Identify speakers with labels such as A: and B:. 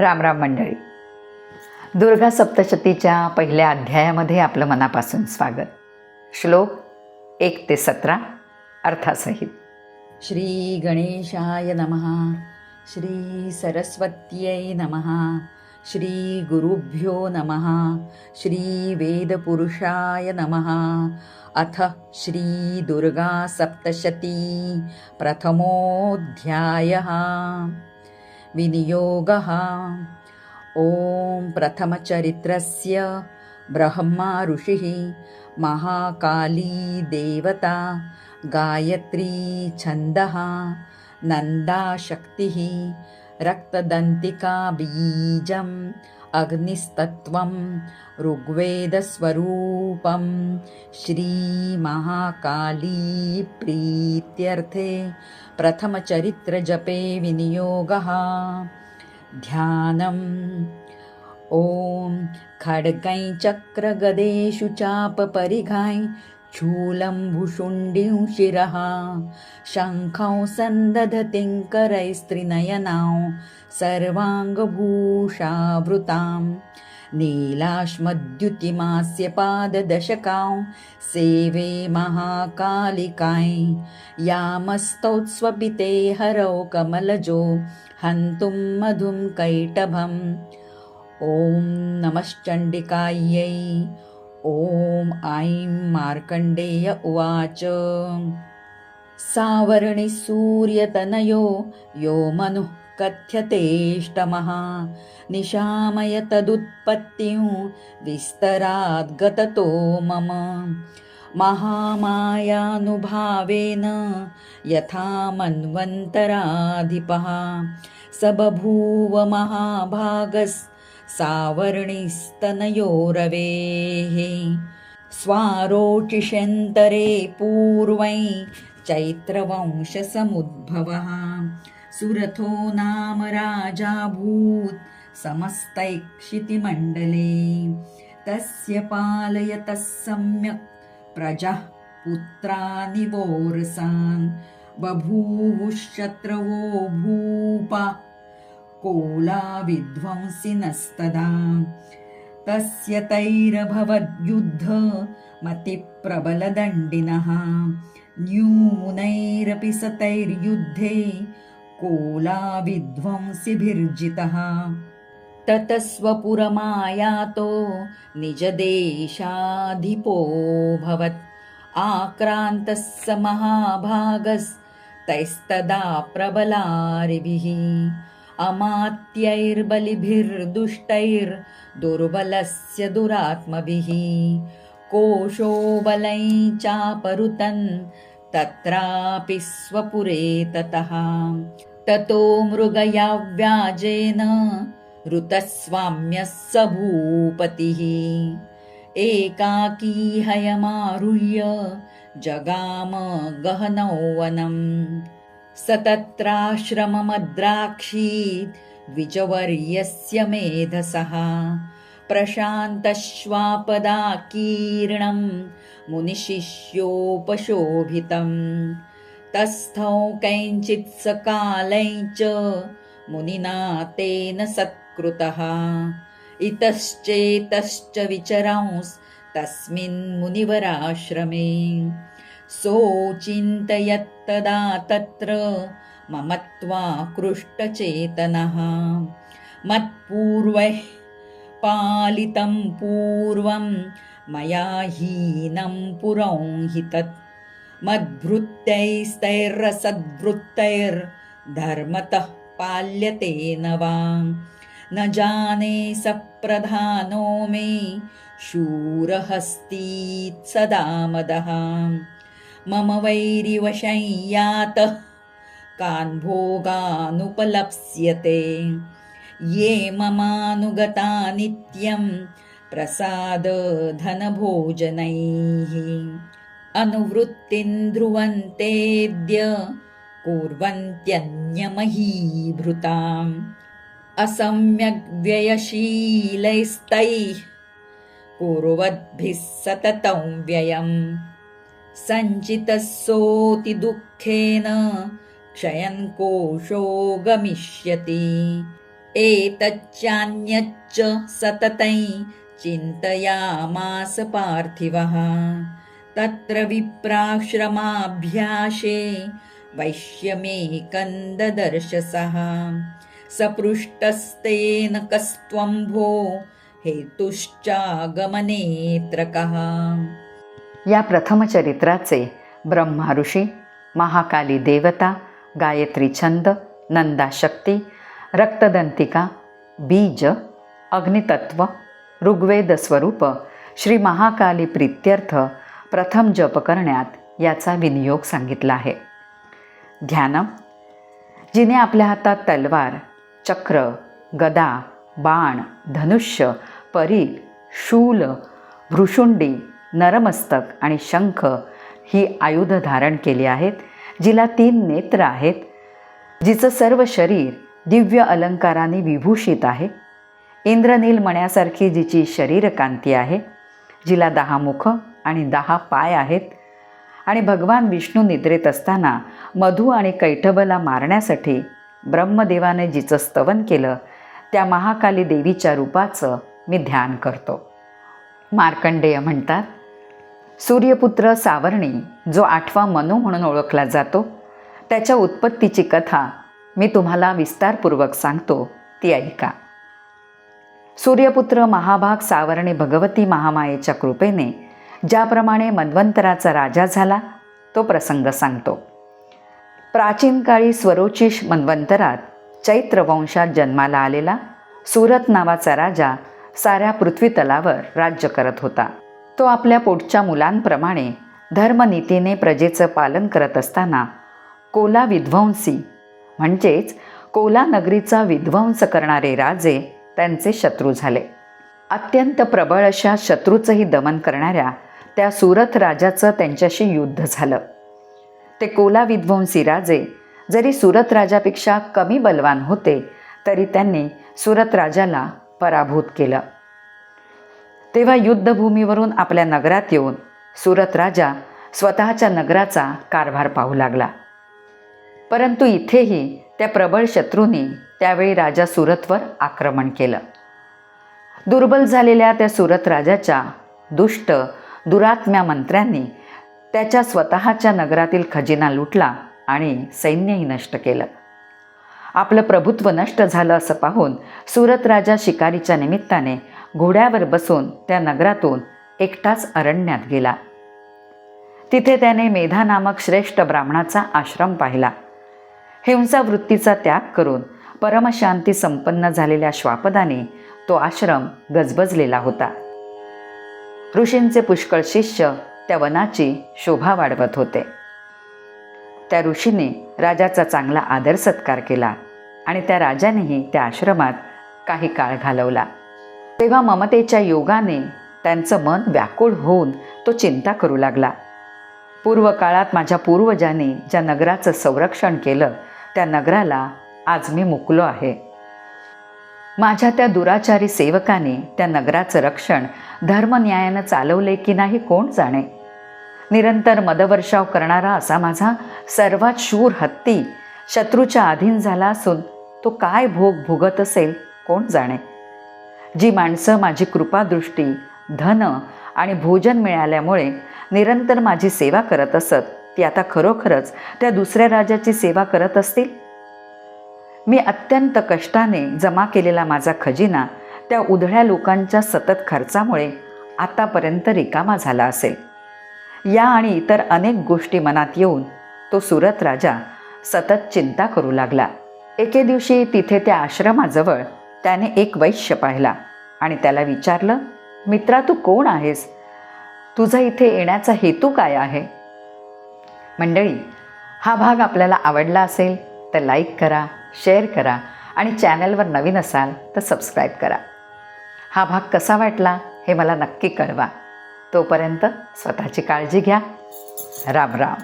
A: राम राम मंडळी. दुर्गा सप्तशतीच्या पहिल्या अध्यायामध्ये आपलं मनापासून स्वागत. श्लोक एक ते सतरा अर्थासहित.
B: श्री गणेशाय नमः श्री सरस्वत्यै नमः श्री गुरुभ्यो नमः श्री वेदपुरुषाय नमः. अथ श्री दुर्गा सप्तशती प्रथमोऽध्यायः. विनियोगः। ॐ प्रथमचरित्रस्य ब्रह्मा ऋषिः महाकाली देवता गायत्री छन्दः नन्दाशक्तिः रक्तदन्तिका बीजम् अग्निस्तत्त्वं ऋग्वेदस्वरूपं श्रीमहाकाली प्रीत्यर्थे प्रथमचरित्रजपे विनियोगः। ध्यानम्। ॐ खड्गै चक्रगदेषु चापपरिघाय शूलं भुषुण्डिं शिरः। शङ्खौ सन्दधतिं करैस्त्रिनयनौ सर्वाङ्गभूषावृतां। नीलाश्मद्युतिमास्य पाददशकां सेवे महाकालिकाय यामस्तौत्स्वपिते हरौ कमलजो हन्तुं मधुं कैटभम्। ॐ नमश्चण्डिकायै ॐ ऐं मार्कण्डेय उवाच। सावर्णिः सूर्यतनयो यो मनुः कथ्यतेष्टमः निशामय तदुत्पत्तिं विस्तराद्गततो मम। महामायानुभावेन यथा मन्वन्तराधिपः स बभूव महाभागस्सावर्णिस्तनयोरवेः स्वारोचिषन्तरे पूर्वै चैत्रवंशसमुद्भवः। सुरथो नाम राजाभूत् समस्तैक्षितिमण्डले। तस्य पालयतः सम्यक् प्रजः पुत्रानि वोरसान्। बभूवुश्शत्रवो भूपा कोला विध्वंसिनस्तदा तस्य तैरभवद्युद्ध मतिप्रबलदण्डिनः। न्यूनैरपि स तैर्युद्धे कोला विध्वंसिभिर्जितः ततस्वपुरमायातो निजदेशाधिपोऽभवत्। आक्रान्तः स महाभागस्तैस्तदा प्रबलारिभिः। अमात्यैर्बलिभिर्दुष्टैर्दुर्बलस्य दुरात्मभिः। कोशो बलै चापरुतन् तत्रापि स्वपुरे ततः। ततो मृगया व्याजेन ऋतस्वाम्यः स भूपतिः। एकाकी हयमारुह्य जगाम गहनौ वनम् सतत्राश्रममद्राक्षी द्विजवर्यस्य मेधसः। प्रशान्तश्वापदाकीर्णं मुनिशिष्योपशोभितम् तस्थौ कैञ्चित् सकालै च मुनिना तेन सत्कृतः। इतश्चेतश्च विचरांस्तस्मिन् मुनिवराश्रमे। सोचिन्तयत्तदा तत्र ममत्वाकृष्टचेतनः मत्पूर्वैः पालितं पूर्वं मया हीनं पुरंहि तत्। मद्भृत्यैस्तैरसद्वृत्तैर्धर्मतः पाल्यते न वा। न जाने सप्रधानो मे शूरहस्तीत् सदा मदः मम वैरिवशं यातः कान् भोगानुपलप्स्यते। ये ममानुगता नित्यं प्रसादधनभोजनैः अनुवृत्तिं ध्रुवन्तेद्य कुर्वन्त्यन्यमहीभृताम्। असम्यग्व्ययशीलैस्तैः कुर्वद्भिः सततं व्ययम् सञ्चितः सोऽति दुःखेन क्षयन् कोशो गमिष्यति एतच्चान्यच्च सततै चिन्तयामास पार्थिवः। तत्र विप्राश्रमाभ्यासे वैश्यमेकन्ददर्शसः। सपृष्टस्तेन कस्त्वं भो हेतुश्चागमनेत्र कः
A: या प्रथमचरित्राचे ब्रह्मा ऋषी महाकाली देवता गायत्री छंद नंदा शक्ती रक्तदंतिका बीज अग्नितत्व ऋग्वेद स्वरूप श्री महाकाली प्रित्यर्थ प्रथम जप करण्यात याचा विनियोग सांगितला आहे. ध्यानम जिने आपल्या हातात तलवार चक्र गदा बाण धनुष्य परी शूल भ्रुशुंडी नरमस्तक आणि शंख ही आयुध धारण केली आहेत जिला तीन नेत्र आहेत जिचं सर्व शरीर दिव्य अलंकाराने विभूषित आहे. इंद्रनील मण्यासारखी जिची शरीरकांती आहे जिला दहा मुख आणि दहा पाय आहेत आणि भगवान विष्णू निद्रेत असताना मधु आणि कैठबला मारण्यासाठी ब्रह्मदेवाने जिचं स्तवन केलं त्या महाकाली देवीच्या रूपाचं मी ध्यान करतो. मार्कंडेय म्हणतात सूर्यपुत्र सावर्णी जो आठवा मनू म्हणून ओळखला जातो त्याच्या उत्पत्तीची कथा मी तुम्हाला विस्तारपूर्वक सांगतो ती ऐका. सूर्यपुत्र महाभाग सावर्णी भगवती महामायेच्या कृपेने ज्याप्रमाणे मन्वंतराचा राजा झाला तो प्रसंग सांगतो. प्राचीन काळी स्वरोचिष मन्वंतरात चैत्र वंशात जन्माला आलेला सुरत नावाचा राजा साऱ्या पृथ्वीतलावर राज्य करत होता. तो आपल्या पोटच्या मुलांप्रमाणे धर्मनीतीने प्रजेचं पालन करत असताना कोला विध्वंसी म्हणजेच कोला नगरीचा विध्वंस करणारे राजे त्यांचे शत्रू झाले. अत्यंत प्रबळ अशा शत्रूचंही दमन करणाऱ्या त्या सुरत राजाचं त्यांच्याशी युद्ध झालं. ते कोला विध्वंसी राजे जरी सुरत राजापेक्षा कमी बलवान होते तरी त्यांनी सुरत राजाला पराभूत केलं. तेव्हा युद्धभूमीवरून आपल्या नगरात येऊन सुरत राजा स्वतःच्या नगराचा कारभार पाहू लागला. परंतु इथेही त्या प्रबळ शत्रूंनी त्यावेळी राजा सुरतवर आक्रमण केलं. दुर्बल झालेल्या त्या सुरत राजाच्या दुष्ट दुरात्म्या मंत्र्यांनी त्याच्या स्वतःच्या नगरातील खजिना लुटला आणि सैन्यही नष्ट केलं. आपलं प्रभुत्व नष्ट झालं असं पाहून सुरत राजा शिकारीच्या निमित्ताने घोड्यावर बसून त्या नगरातून एकटाच अरण्यात गेला. तिथे त्याने मेधा नामक श्रेष्ठ ब्राह्मणाचा आश्रम पाहिला. हिंसा वृत्तीचा त्याग करून परमशांती संपन्न झालेल्या श्वापदाने तो आश्रम गजबजलेला होता. ऋषींचे पुष्कळ शिष्य त्या वनाची शोभा वाढवत होते. त्या ऋषीने राजाचा चांगला आदर सत्कार केला आणि त्या राजानेही त्या आश्रमात काही काळ घालवला. तेव्हा ममतेच्या योगाने त्यांचं मन व्याकुळ होऊन तो चिंता करू लागला. पूर्व काळात माझ्या पूर्वजांनी ज्या नगराचं संरक्षण केलं त्या नगराला आज मी मुकलो आहे. माझ्या त्या दुराचारी सेवकाने त्या नगराचं रक्षण धर्मन्यायानं चालवले की नाही कोण जाणे? निरंतर मदवर्षाव करणारा असा माझा सर्वात शूर हत्ती शत्रूच्या अधीन झाला असून तो काय भोग भोगत असेल कोण जाणे? जी माणसं माझी कृपादृष्टी धन आणि भोजन मिळाल्यामुळे निरंतर माझी सेवा करत असत ती आता खरोखरच त्या दुसऱ्या राजाची सेवा करत असतील? मी अत्यंत कष्टाने जमा केलेला माझा खजिना त्या उधळ्या लोकांच्या सतत खर्चामुळे आतापर्यंत रिकामा झाला असेल. या आणि इतर अनेक गोष्टी मनात येऊन तो सुरत राजा सतत चिंता करू लागला. एके दिवशी तिथे त्या आश्रमाजवळ त्याने एक वैश्य पाहिला आणि त्याला विचारलं मित्रा तू कोण आहेस? तुझा इथे येण्याचा हेतू काय आहे? मंडळी हा भाग आपल्याला आवडला असेल तर लाईक करा शेअर करा आणि चॅनलवर नवीन असाल तर सबस्क्राईब करा. हा भाग कसा वाटला हे मला नक्की कळवा. तोपर्यंत स्वतःची काळजी घ्या. राम राम.